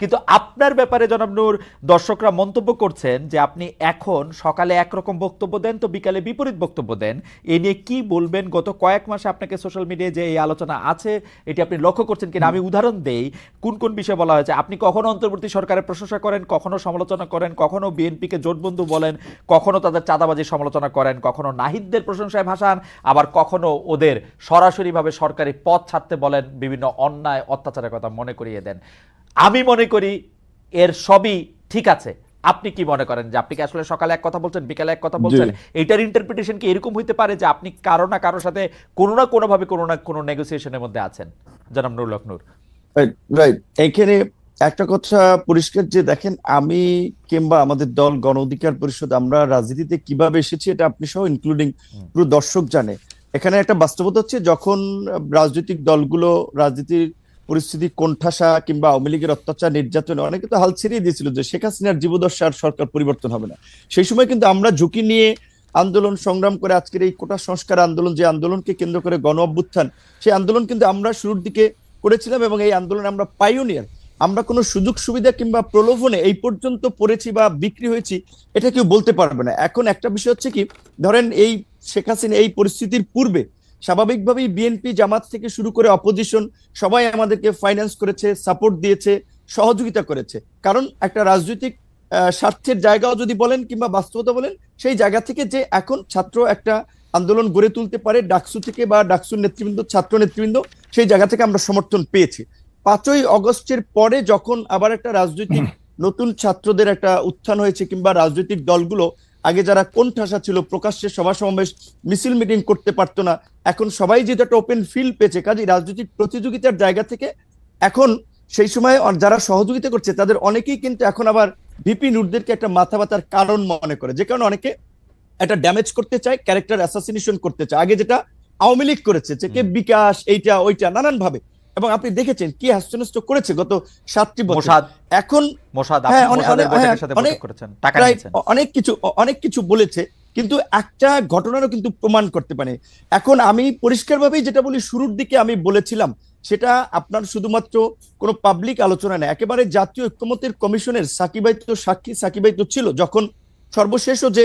কিন্তু আপনার ব্যাপারে জনাব নূর, দর্শকরা মন্তব্য করছেন যে আপনি এখন সকালে একরকম বক্তব্য দেন, তো বিকালে বিপরীত বক্তব্য দেন। এ নিয়ে কি বলবেন? গত কয়েক মাসে আপনাকে সোশ্যাল মিডিয়ায় যে এই আলোচনা আছে, এটি আপনি লক্ষ্য করছেন কিনা? আমি উদাহরণ দেই, কোন কোন বিষয়ে বলা হয়েছে? আপনি কখনো অন্তর্বর্তী সরকারের প্রশংসা করেন, কখনো সমালোচনা করেন, কখনো বিএনপিকে জোটবন্ধু বলেন, কখনো তাদের চাঁদাবাজির সমালোচনা করেন, কখনো নাহিদদের প্রশংসায় ভাসান, আবার কখনো ওদের সরাসরিভাবে সরকারি পথ ছাড়তে বলেন, বিভিন্ন অন্যায় অত্যাচারের কথা মনে করিয়ে দেন। আমি মনে করি এর সবই ঠিক আছে। আপনি কি মনে করেন যে আপনি কি আসলে সকালে এক কথা বলছেন বিকালে এক কথা বলছেন? এটার ইন্টারপ্রিটেশন কি এরকম হইতে পারে যে আপনি কারও না কারোর সাথে কোনো না কোনো ভাবে কোনো না কোনো নেগোসিয়েশনের মধ্যে আছেন? জনাব নুর। লখনুর রাইট এখানে একটা কথা পরিষ্কার যে দেখেন আমি কিংবা আমাদের দল গণ অধিকার পরিষদ আমরা রাজনীতিতে কীভাবে এসেছি এটা আপনি সহ ইনক্লুডিং পুরো দর্শক জানে। এখানে একটা বাস্তবতা হচ্ছে যখন রাজনৈতিক দলগুলো রাজনীতির পরিস্থিতি, কোণঠাসা কিংবা আওয়ামী লীগের অত্যাচার, নির্যাতনে, অনেকে তো হাল ছেড়িয়ে দিয়েছিল যে শেখ হাসিনার জীবদশা আর সরকার পরিবর্তন হবে না। সেই সময় কিন্তু আমরা ঝুঁকি নিয়ে আন্দোলন সংগ্রাম করে আজকের এই কোটা সংস্কার আন্দোলন, যে আন্দোলনকে কেন্দ্র করে গণ অভ্যুত্থান, সেই আন্দোলন কিন্তু আমরা শুরুর দিকে করেছিলাম এবং এই আন্দোলনে আমরা পাইওনিয়ার আমরা কোনো সুযোগ সুবিধা কিংবা প্রলোভনে এই পর্যন্ত পড়েছি বা বিক্রি হয়েছি, এটা কেউ বলতে পারবে না। এখন একটা বিষয় হচ্ছে কি, ধরেন এই শেখ হাসিনা এই পরিস্থিতির পূর্বে স্বাভাবিকভাবেই বিএনপি জামাত থেকে শুরু করে অপোজিশন সবাই আমাদেরকে ফাইন্যান্স করেছে সাপোর্ট দিয়েছে সহযোগিতা করেছে। কারণ একটা রাজনৈতিক স্বার্থের জায়গাও যদি বলেন কিংবা বাস্তবতা বলেন সেই জায়গা থেকে যে এখন ছাত্র একটা আন্দোলন গড়ে তুলতে পারে ডাকসু থেকে বা ডাকসুর নেতৃবৃন্দ ছাত্র নেতৃবৃন্দ সেই জায়গা থেকে আমরা সমর্থন পেয়েছি। পাঁচই অগস্টের পরে যখন আবার একটা রাজনৈতিক নতুন ছাত্রদের একটা উত্থান হয়েছে কিংবা রাজনৈতিক দলগুলো আগে যারা কোণঠাসা ছিল প্রকাশ্যে সভা সমাবেশ মিছিল মিটিং করতে পারতো না। এখন সবাই যেহেতু একটা ওপেন ফিল্ড পেয়েছে কাজে রাজনৈতিক প্রতিযোগিতার জায়গা থেকে এখন সেই সময় যারা সহযোগিতা করছে তাদের অনেকেই কিন্তু এখন আবার ভিপি নুরদেরকে একটা মাথা ব্যথার কারণ মনে করে। যে কারণে অনেকে একটা ড্যামেজ করতে চায় ক্যারেক্টার অ্যাসাসিনেশন করতে চায়। আগে যেটা আওয়ামী লীগ করেছে যে কে বিকাশ এইটা ওইটা নানান ভাবে এবং আপনি দেখেছেন কি হাস্যনষ্ট করেছে গত সাতটি বছর। এখন হ্যাঁ, অনেক- হ্যাঁ, অনেক কিছু অনেক কিছু বলেছে কিন্তু একটা ঘটনারও কিন্তু প্রমাণ করতে পারে। এখন আমি পরিষ্কারভাবেই যেটা বলি শুরুর দিকে আমি বলেছিলাম সেটা আপনার শুধুমাত্র কোনো পাবলিক আলোচনা নেই একেবারে জাতীয় ঐক্যমতের কমিশনের সাকিবাই তো সাক্ষী সাকিবাই তো ছিল যখন সর্বশেষও যে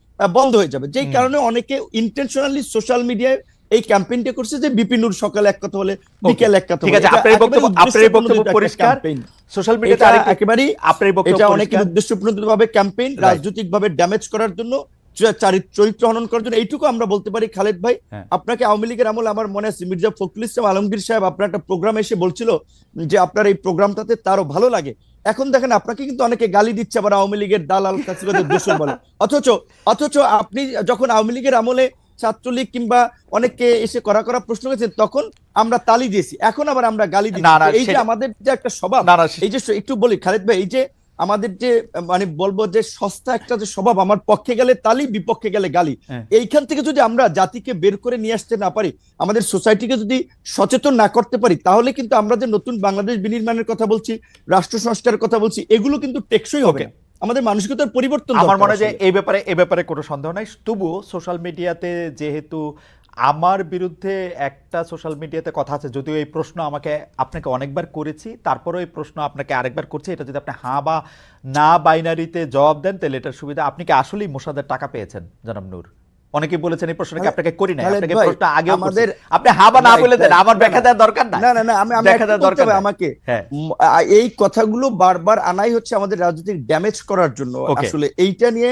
বন্ধ হয়ে যাবে। যেই কারণে অনেকে ইন্টেনশনালি সোশ্যাল মিডিয়ায় এই ক্যাম্পেইনটা করছে যে বিপিনুর সকালে এক কথা বলে বিকেল এক কথা ঠিক। আছে আপনার বক্তব্য আপনার বক্তব্য পরিষ্কার। সোশ্যাল মিডিয়াতে আরেকবারই আপনার বক্তব্য এটা অনেক উদ্দেশ্যপ্রণোদিতভাবে ভাবে ক্যাম্পেইন রাজনৈতিকভাবে রাজনৈতিক ভাবে ড্যামেজ করার জন্য চরিত্র হনন করার জন্য এইটুকু আমরা বলতে পারি খালেদ ভাই। হ্যাঁ। আপনাকে আওয়ামী লীগের আমল আমার মনে আছে মির্জা ফখরুল ইসলাম আলমগীর সাহেব আপনার একটা প্রোগ্রাম এসে বলছিল যে আপনার এই প্রোগ্রামটাতে তারও ভালো লাগে। এখন দেখেন আপনাকে কিন্তু অনেকে গালি দিচ্ছে আবার আওয়ামী লীগের দালাল কাসিবাদের দোষর বলে। অথচ অথচ আপনি যখন আওয়ামী লীগের আমলে ছাত্রলীগ কিংবা অনেকে এসে করা করা প্রশ্ন করেছেন তখন আমরা তালি দিয়েছি। এখন আবার আমরা গালি না, এই যে আমাদের যে একটা স্বভাব এই যে একটু বলি খালেদ ভাই এই যে আমাদের যে মানে বলব যে সস্তা একটা যে স্বভাব আমার পক্ষে গেলে তালি বিপক্ষে গেলে গালি। হ্যাঁ। এইখান থেকে যদি আমরা জাতিকে বের করে নিয়ে আসতে না পারি আমাদের সোসাইটিকে যদি সচেতন না করতে পারি তাহলে কিন্তু আমরা যে নতুন বাংলাদেশ বিনির্মাণের কথা বলছি রাষ্ট্র সংস্কারের কথা বলছি এগুলো কিন্তু টেকসই হবে আমাদের মানসিকতার পরিবর্তন আমার মনে হয় এই ব্যাপারে এই ব্যাপারে কোনো সন্দেহ নাই। তবুও সোশ্যাল মিডিয়াতে যেহেতু আমার বিরুদ্ধে একটা সোশ্যাল মিডিয়াতে কথা আছে যদিও এই প্রশ্ন আমাকে আপনাকে অনেকবার করেছি তারপরেও এই প্রশ্ন আপনাকে আরেকবার করছি এটা যদি আপনি হ্যাঁ বা না বাইনারিতে জবাব দেন তাহলে এটার সুবিধা আপনি কি আসলেই মোসাদের টাকা পেয়েছেন জনাব নূর? অনেকে বলেছেন এই প্রশ্নটা কি খালেদ- আপনাকে করি খালেদ আপনাকে ভাই, প্রশ্ন আগেও আমাদের আপনি হ্যাঁ বা না বলে দেন আমার না, ব্যাখ্যা দেওয়ার দরকার না না না আমি দেখা দেওয়ার দরকার হবে আমাকে। হ্যাঁ। এই কথাগুলো বারবার আনাই হচ্ছে আমাদের রাজনৈতিক ড্যামেজ করার জন্য আসলে এইটা নিয়ে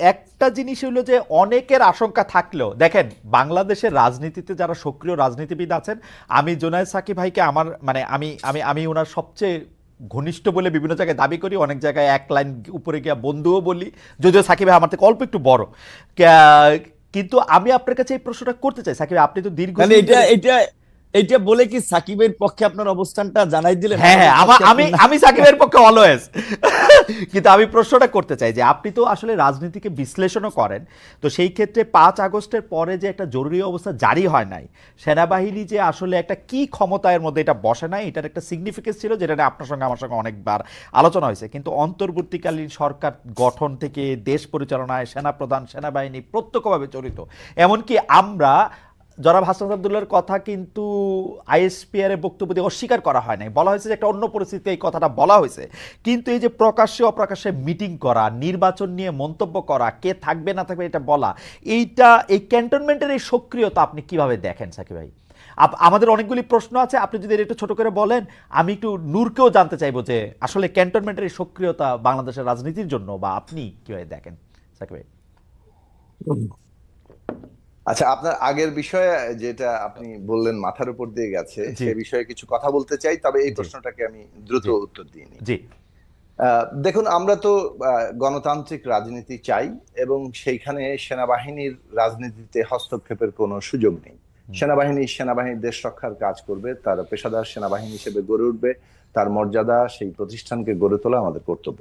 একটা জিনিস হলো যে অনেকের আশঙ্কা থাকলেও, দেখেন, বাংলাদেশের রাজনীতিতে যারা সক্রিয় রাজনীতিবিদ আছেন, আমি জোনায়দ সাকি ভাইকে আমার মানে আমি আমি আমি ওনার সবচেয়ে ঘনিষ্ঠ বলে বিভিন্ন জায়গায় দাবি করি, অনেক জায়গায় এক লাইন উপরে গিয়া বন্ধুও বলি, যদিও সাকিব ভাই আমার থেকে অল্প একটু বড়। কিন্তু আমি আপনার কাছে এই প্রশ্নটা করতে চাই। সাকিব আপনি তো দীর্ঘ মানে এটা এটা এটা বলে কি সাকিবের পক্ষে আপনার অবস্থানটা জানাই দিলেন? হ্যাঁ হ্যাঁ আমি আমি সাকিবের পক্ষে অলওয়েজ কিন্তু আমি প্রশ্নটা করতে চাই যে আপনি তো আসলে রাজনীতিকে বিশ্লেষণও করেন তো সেই ক্ষেত্রে পাঁচ আগস্টের পরে যে একটা জরুরি অবস্থা জারি হয় নাই সেনাবাহিনী যে আসলে একটা কি ক্ষমতায়ের মধ্যে এটা বসে নাই এটার একটা সিগনিফিকেন্স ছিল যেটা নিয়ে আপনার সঙ্গে আমার সঙ্গে অনেকবার আলোচনা হয়েছে। কিন্তু অন্তর্বর্তীকালীন সরকার গঠন থেকে দেশ পরিচালনায় সেনাপ্রধান সেনাবাহিনী প্রত্যক্ষভাবে জড়িত। এমনকি আমরা জনাব হাসান আবদুল্লার কথা কিন্তু আইএসপিআর এর বক্তব্য দিয়ে অস্বীকার করা হয় নাই। বলা হয়েছে যে একটা অন্য পরিস্থিতিতে এই কথাটা বলা হয়েছে। কিন্তু এই যে প্রকাশ্যে অপ্রকাশ্যে মিটিং করা, নির্বাচন নিয়ে মন্তব্য করা, কে থাকবে না থাকবে এটা বলা, এইটা, এই ক্যান্টনমেন্টের এই সক্রিয়তা আপনি কীভাবে দেখেন সাকিব ভাই? আমাদের অনেকগুলি প্রশ্ন আছে, আপনি যদি একটু ছোট করে বলেন, আমি একটু নূরকেও জানতে চাইব যে আসলে ক্যান্টনমেন্টের এই সক্রিয়তা বাংলাদেশের রাজনীতির জন্য বা আপনি কীভাবে দেখেন সাকিব ভাই? আচ্ছা আপনার আগের বিষয়ে যেটা আপনি বললেন মাথার উপর দিয়ে গেছে সে বিষয়ে কিছু কথা বলতে চাই তবে এই প্রশ্নটাকে আমি দ্রুত উত্তর দিয়ে নিই। জি। দেখুন আমরা তো গণতান্ত্রিক রাজনীতি চাই এবং সেইখানে সেনাবাহিনীর রাজনীতিতে হস্তক্ষেপের কোনো সুযোগ নেই। সেনাবাহিনী সেনাবাহিনী দেশ রক্ষার কাজ করবে তার পেশাদার সেনাবাহিনী হিসেবে গড়ে উঠবে তার মর্যাদা সেই প্রতিষ্ঠানকে গড়ে তোলা আমাদের কর্তব্য।